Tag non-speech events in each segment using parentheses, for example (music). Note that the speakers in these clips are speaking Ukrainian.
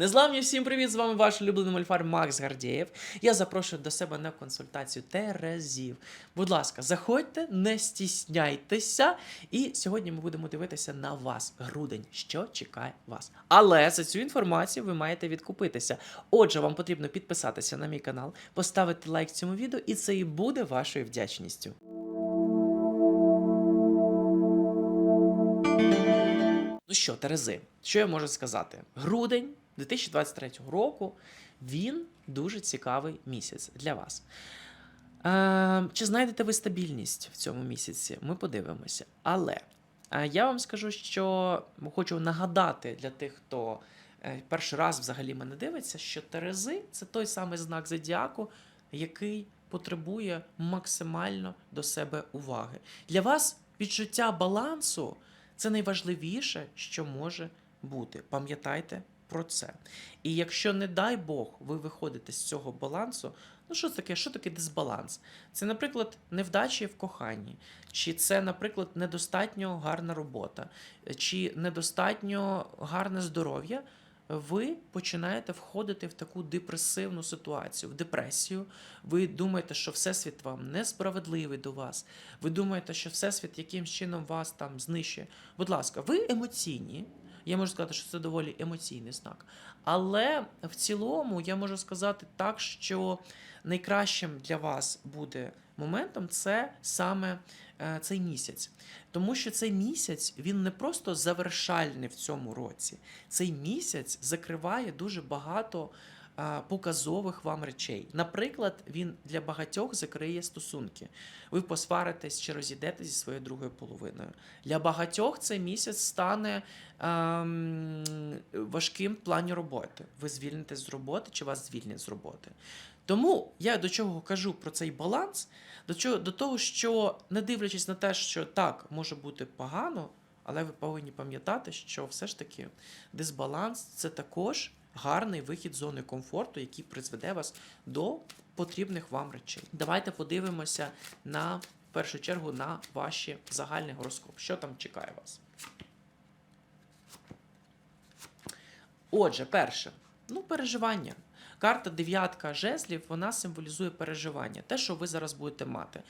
Незламні всім привіт! З вами ваш улюблений мольфар Макс Гардєєв. Я запрошую до себе на консультацію Терезів. Будь ласка, заходьте, не стісняйтеся. І сьогодні ми будемо дивитися на вас. Грудень, що чекає вас. Але за цю інформацію ви маєте відкупитися. Отже, вам потрібно підписатися на мій канал, поставити лайк цьому відео, і це і буде вашою вдячністю. Ну що, Терези, що я можу сказати? Грудень 2023 року він дуже цікавий місяць для вас. Е, чи знайдете ви стабільність в цьому місяці? Ми подивимося. Але е, я вам скажу, що хочу нагадати для тих, хто е, перший раз взагалі мене дивиться, що Терези це той самий знак зодіаку, який потребує максимально до себе уваги. Для вас відчуття балансу це найважливіше, що може бути. Пам'ятайте про це. І якщо, не дай Бог, ви виходите з цього балансу, ну що таке? Що таке дисбаланс? Це, наприклад, невдачі в коханні, чи це, наприклад, недостатньо гарна робота, чи недостатньо гарне здоров'я. Ви починаєте входити в таку депресивну ситуацію, в депресію. Ви думаєте, що Всесвіт вам несправедливий до вас. Ви думаєте, що Всесвіт якимсь чином вас там знищує. Будь ласка, ви емоційні. Я можу сказати, що це доволі емоційний знак. Але в цілому я можу сказати так, що найкращим для вас буде моментом це саме е, цей місяць. Тому що цей місяць він не просто завершальний в цьому році. Цей місяць закриває дуже багато показових вам речей. Наприклад, він для багатьох закриє стосунки. Ви посваритесь чи розійдете зі своєю другою половиною. Для багатьох цей місяць стане ем, важким в плані роботи. Ви звільнитесь з роботи чи вас звільнять з роботи. Тому я до чого кажу про цей баланс, до чого до того, що не дивлячись на те, що так може бути погано, але ви повинні пам'ятати, що все ж таки дисбаланс це також гарний вихід зони комфорту, який призведе вас до потрібних вам речей. Давайте подивимося на в першу чергу на ваші загальний гороскоп. Що там чекає вас? Отже, перше, ну, переживання. Карта дев'ятка жезлів вона символізує переживання, те, що ви зараз будете мати.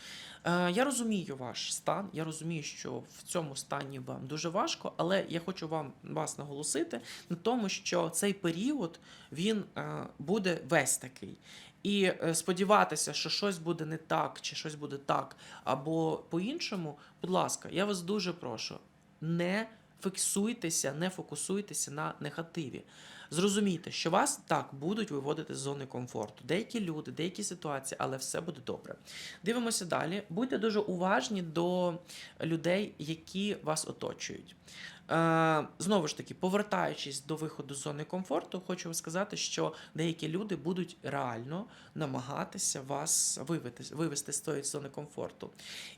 Е, я розумію ваш стан, я розумію, що в цьому стані вам дуже важко, але я хочу вам вас наголосити на тому, що цей період він е, буде весь такий. І е, сподіватися, що щось буде не так, чи щось буде так, або по-іншому, будь ласка, я вас дуже прошу, не фіксуйтеся, не фокусуйтеся на негативі. Зрозумійте, що вас так будуть виводити з зони комфорту. Деякі люди, деякі ситуації, але все буде добре. Дивимося далі. Будьте дуже уважні до людей, які вас оточують. Е, знову ж таки, повертаючись до виходу з зони комфорту, хочу сказати, що деякі люди будуть реально намагатися вас вивести, вивести з тої зони комфорту.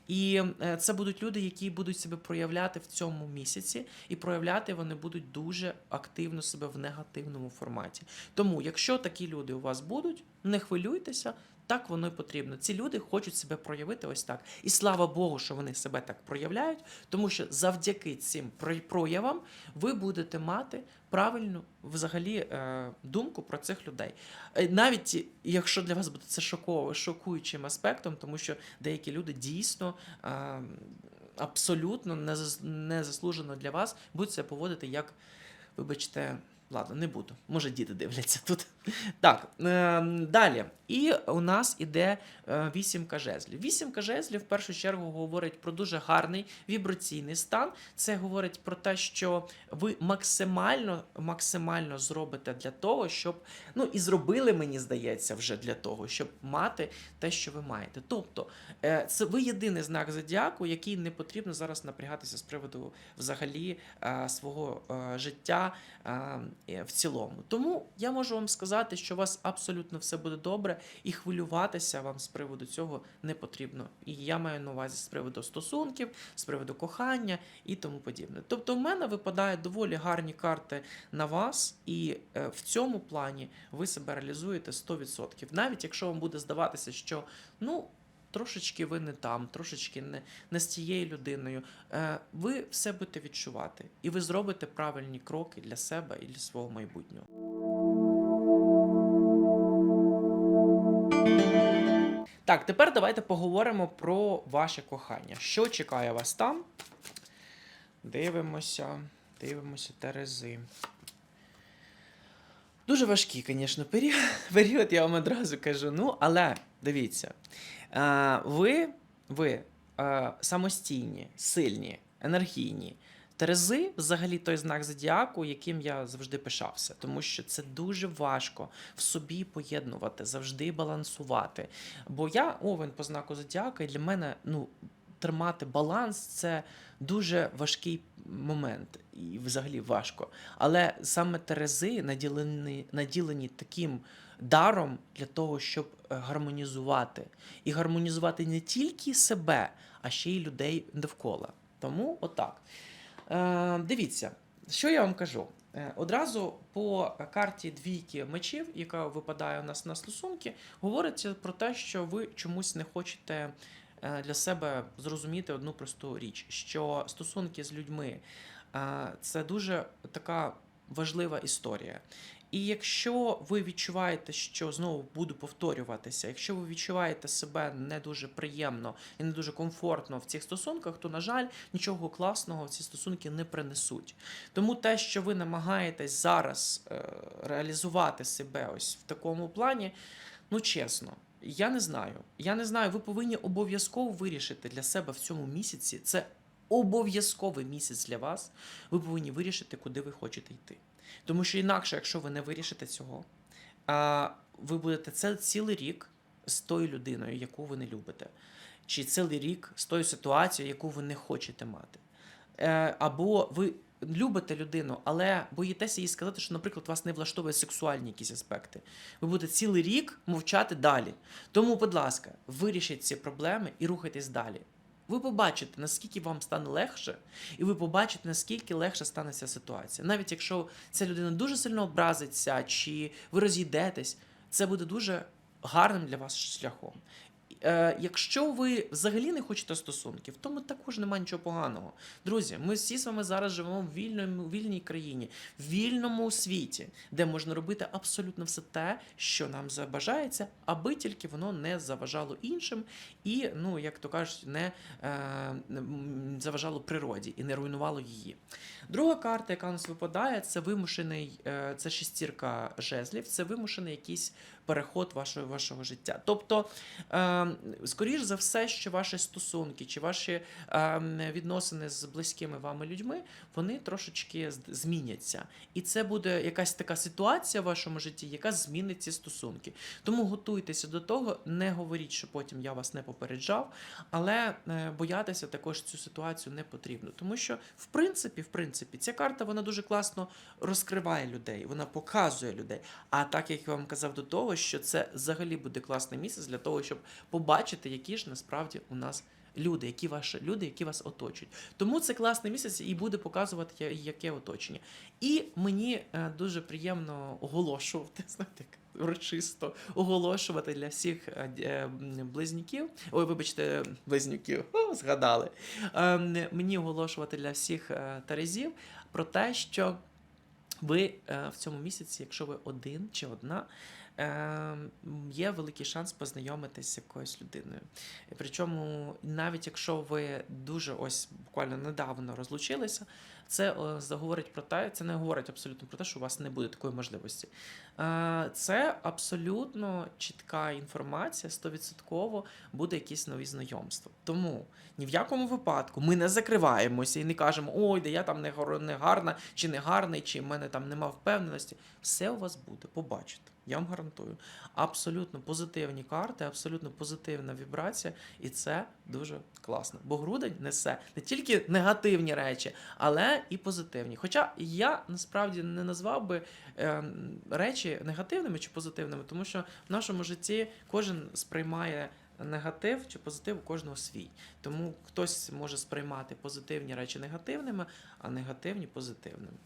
І е, це будуть люди, які будуть себе проявляти в цьому місяці, і проявляти вони будуть дуже активно себе в негативному форматі. Тому, якщо такі люди у вас будуть, не хвилюйтеся. Так воно і потрібно. Ці люди хочуть себе проявити ось так. І слава Богу, що вони себе так проявляють, тому що завдяки цим проявам ви будете мати правильну взагалі е, думку про цих людей. Е, Навіть якщо для вас буде це шокуючим аспектом, тому що деякі люди дійсно. Е, Абсолютно незас- незаслужено для вас будуть себе поводити як, вибачте, ладно, не буду. Може, діти дивляться тут. Так, е, далі. І у нас іде е, вісімка жезлів. Вісімка жезлів в першу чергу говорить про дуже гарний вібраційний стан. Це говорить про те, що ви максимально, максимально зробите для того, щоб ну і зробили, мені здається, вже для того, щоб мати те, що ви маєте. Тобто, е, це ви єдиний знак зодіаку, який не потрібно зараз напрягатися з приводу взагалі е, свого життя в цілому. Тому я можу вам сказати, що у вас абсолютно все буде добре, і хвилюватися вам з приводу цього не потрібно. І я маю на увазі з приводу стосунків, з приводу кохання і тому подібне. Тобто, в мене випадають доволі гарні карти на вас, і е, в цьому плані ви себе реалізуєте 100%. Навіть якщо вам буде здаватися, що ну. Трошечки ви не там, трошечки не, не з тією людиною. Е, ви все будете відчувати, і ви зробите правильні кроки для себе і для свого майбутнього. Так, тепер давайте поговоримо про ваше кохання. Що чекає вас там? Дивимося, дивимося Терези. Дуже важкий, звісно, (laughs) період, я вам одразу кажу. Ну, але дивіться, е, ви, ви е, самостійні, сильні, енергійні. Терези взагалі той знак зодіаку, яким я завжди пишався, тому що це дуже важко в собі поєднувати, завжди балансувати. Бо я овен по знаку зодіака, і для мене ну, тримати баланс це дуже важкий момент і взагалі важко. Але саме Терези наділені, наділені таким даром для того, щоб е, гармонізувати. І гармонізувати не тільки себе, а ще й людей довкола. Тому отак. Е, дивіться, що я вам кажу. Е, Одразу по карті двійки мечів, яка випадає у нас на стосунки, говориться про те, що ви чомусь не хочете е, для себе зрозуміти одну просту річ, що стосунки з людьми це дуже така важлива історія. І якщо ви відчуваєте, що знову буду повторюватися, якщо ви відчуваєте себе не дуже приємно і не дуже комфортно в цих стосунках, то, на жаль, нічого класного ці стосунки не принесуть. Тому те, що ви намагаєтесь зараз е, реалізувати себе ось в такому плані, ну чесно. Я не знаю. Я не знаю. Ви повинні обов'язково вирішити для себе в цьому місяці. Це обов'язковий місяць для вас. Ви повинні вирішити, куди ви хочете йти. Тому що інакше, якщо ви не вирішите цього, ви будете цілий рік з тою людиною, яку ви не любите, чи цілий рік з тою ситуацією, яку ви не хочете мати. Е, або ви любите людину, але боїтеся їй сказати, що, наприклад, вас не влаштовує сексуальні якісь аспекти. Ви будете цілий рік мовчати далі. Тому, будь ласка, вирішіть ці проблеми і рухайтесь далі. Ви побачите, наскільки вам стане легше, і ви побачите, наскільки легше стане ця ситуація. Навіть якщо ця людина дуже сильно образиться, чи ви розійдетесь, це буде дуже гарним для вас шляхом. Е, якщо ви взагалі не хочете стосунків, тому також немає нічого поганого. Друзі, ми всі з вами зараз живемо в вільному, вільній країні, в вільному світі, де можна робити абсолютно все те, що нам забажається, аби тільки воно не заважало іншим і, ну як то кажуть, не е, заважало природі і не руйнувало її. Друга карта, яка у нас випадає, це вимушений, е, це шестірка жезлів, це вимушений якийсь переход вашого, вашого життя. Тобто, е, скоріш за все, що ваші стосунки чи ваші е, відносини з близькими вами людьми, вони трошечки зміняться. І це буде якась така ситуація в вашому житті, яка змінить ці стосунки. Тому готуйтеся до того, не говоріть, що потім я вас не попереджав, але е, боятися також цю ситуацію не потрібно. Тому що, в принципі, в принципі, ця карта вона дуже класно розкриває людей, вона показує людей. А так як я вам казав до того, що це взагалі буде класний місяць для того, щоб побачити, які ж насправді у нас. Люди, які ваші люди, які вас оточують. Тому це класний місяць і буде показувати, яке оточення. І мені е, дуже приємно оголошувати, (laughs) знаєте, урочисто оголошувати для всіх е, е, близнюків. Ой, вибачте, близнюків, (laughs) згадали. Мені оголошувати для всіх терезів про те, що ви в цьому місяці, якщо ви один чи одна, є великий шанс познайомитись з якоюсь людиною. Причому, навіть якщо ви дуже ось буквально недавно розлучилися, це е, заговорить про те, це не говорить абсолютно про те, що у вас не буде такої можливості. Е, Це абсолютно чітка інформація, 100% буде якісь нові знайомства. Тому ні в якому випадку ми не закриваємося і не кажемо, ой, де я там не гарна, чи не гарний, чи в мене там нема впевненості. Все у вас буде, побачите. Я вам гарантую. Абсолютно позитивні карти, абсолютно позитивна вібрація, і це дуже класно. Бо грудень несе не тільки негативні речі, але і позитивні. Хоча я насправді не назвав би ем, речі негативними чи позитивними, тому що в нашому житті кожен сприймає. Негатив чи позитив у кожного свій. Тому хтось може сприймати позитивні речі негативними, а негативні позитивними.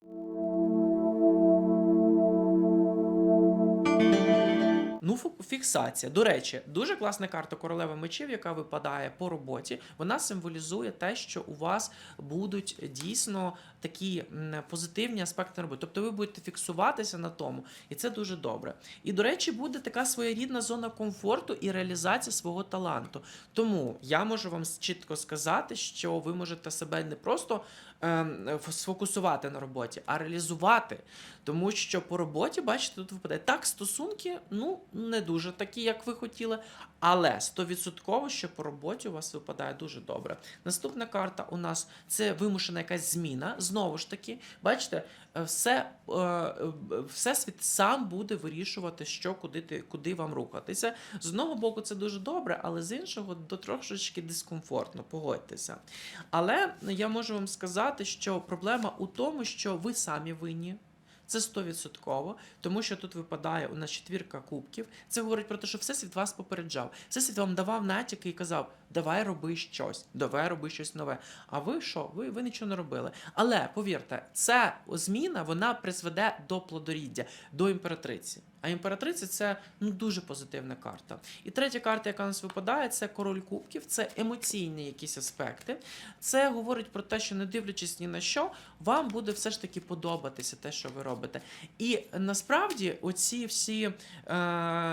Ну, фіксація. До речі, дуже класна карта королева мечів, яка випадає по роботі. Вона символізує те, що у вас будуть дійсно такі позитивні аспекти роботи. Тобто ви будете фіксуватися на тому, і це дуже добре. І, до речі, буде така своєрідна зона комфорту і реалізація свого таланту. Тому я можу вам чітко сказати, що ви можете себе не просто ем, сфокусувати на роботі, а реалізувати. Тому що по роботі, бачите, тут випадає так, стосунки ну не дуже такі, як ви хотіли, але стовідсотково, що по роботі у вас випадає дуже добре. Наступна карта у нас це вимушена якась зміна. Знову ж таки, бачите, е, все, е, е, всесвіт сам буде вирішувати, що куди ти куди вам рухатися. З одного боку, це дуже добре, але з іншого до трошечки дискомфортно, погодьтеся. Але я можу вам сказати, що проблема у тому, що ви самі винні. Це стовідсотково, тому що тут випадає у нас четвірка кубків. Це говорить про те, що Всесвіт вас попереджав. Всесвіт вам давав натяки і казав: давай роби щось, давай роби щось нове. А ви що? Ви, ви нічого не робили. Але повірте, ця зміна вона призведе до плодоріддя, до імператриці. А імператриця це ну дуже позитивна карта. І третя карта, яка нас випадає, це король кубків, це емоційні якісь аспекти. Це говорить про те, що не дивлячись ні на що, вам буде все ж таки подобатися те, що ви робите. І насправді, оці всі е,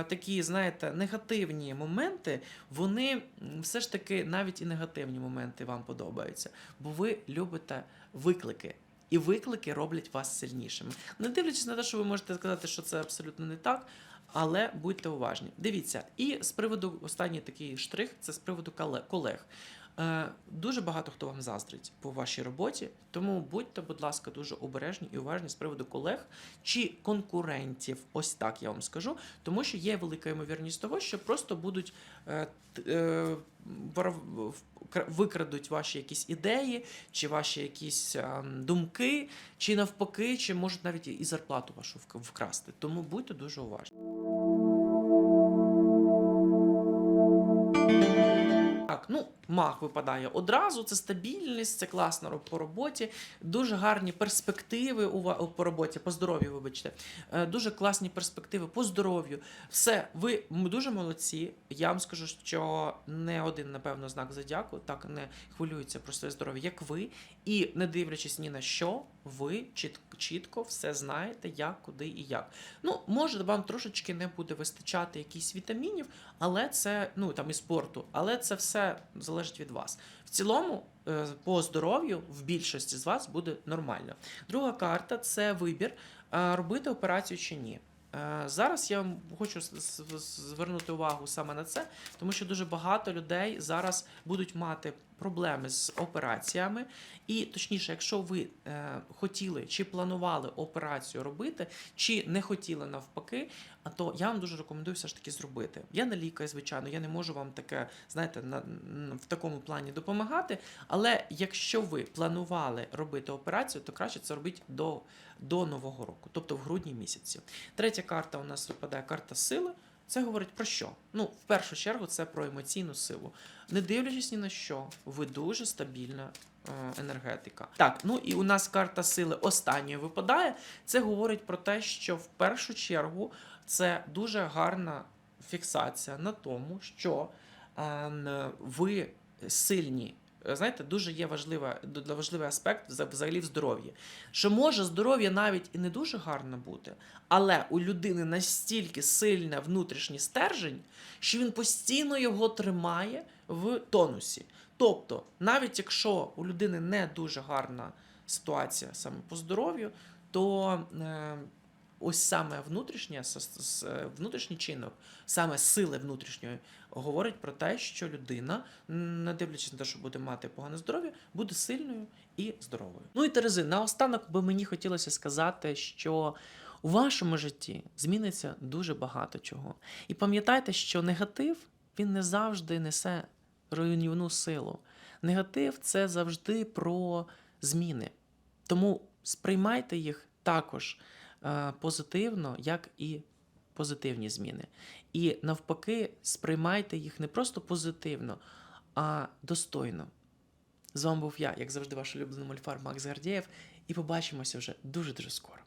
такі, знаєте, негативні моменти, вони все ж таки навіть і негативні моменти вам подобаються, бо ви любите виклики. І виклики роблять вас сильнішими. Не дивлячись на те, що ви можете сказати, що це абсолютно не так, але будьте уважні. Дивіться, і з приводу останній такий штрих це з приводу коле- колег. Е, Дуже багато хто вам заздрить по вашій роботі, тому будьте, будь ласка, дуже обережні і уважні з приводу колег чи конкурентів. Ось так я вам скажу, тому що є велика ймовірність того, що просто будуть е, е, викрадуть ваші якісь ідеї, чи ваші якісь думки, чи навпаки, чи можуть навіть і зарплату вашу вкрасти. Тому будьте дуже уважні. Мах випадає одразу, це стабільність, це класно по роботі, дуже гарні перспективи у по роботі, по здоров'ю, вибачте, Е, дуже класні перспективи по здоров'ю. Все, ви дуже молодці. Я вам скажу, що не один, напевно, знак зодіаку так не хвилюється про своє здоров'я, як ви. І не дивлячись ні на що, ви чіт- чітко все знаєте, як, куди і як. Ну, може, вам трошечки не буде вистачати якихось вітамінів, але це ну там і спорту, але це все залежить від вас. В цілому, е, по здоров'ю в більшості з вас буде нормально. Друга карта це вибір, е, робити операцію чи ні. Е, Зараз я хочу звернути увагу саме на це, тому що дуже багато людей зараз будуть мати проблеми з операціями. І точніше, якщо ви е, хотіли чи планували операцію робити, чи не хотіли навпаки, то я вам дуже рекомендую все ж таки зробити. Я не лікар, звичайно, я не можу вам таке, знаєте, на, в такому плані допомагати. Але якщо ви планували робити операцію, то краще це робити до, до нового року, тобто в грудні місяці. Третя карта у нас випадає карта сили. Це говорить про що? Ну, в першу чергу, це про емоційну силу. Не дивлячись ні на що, ви дуже стабільна е, енергетика. Так, ну і у нас карта сили останньої випадає. Це говорить про те, що в першу чергу це дуже гарна фіксація на тому, що е, ви сильні. Е, Знаєте, дуже є важлива, важливий аспект вза- взагалі в здоров'ї. Що може здоров'я навіть і не дуже гарно бути, але у людини настільки сильний внутрішній стержень, що він постійно його тримає в тонусі. Тобто, навіть якщо у людини не дуже гарна ситуація саме по здоров'ю, то е, ось саме внутрішнє, е, внутрішній чинок, саме сили внутрішньої, говорить про те, що людина, не дивлячись на те, що буде мати погане здоров'я, буде сильною і здоровою. Ну і Терези, наостанок би мені хотілося сказати, що у вашому житті зміниться дуже багато чого. І пам'ятайте, що негатив він не завжди несе руйнівну силу. Негатив це завжди про зміни. Тому сприймайте їх також позитивно, як і позитивні зміни. І навпаки, сприймайте їх не просто позитивно, а достойно. З вами був я, як завжди, ваш улюблений мольфар Макс Гардієв, і побачимося вже дуже-дуже скоро.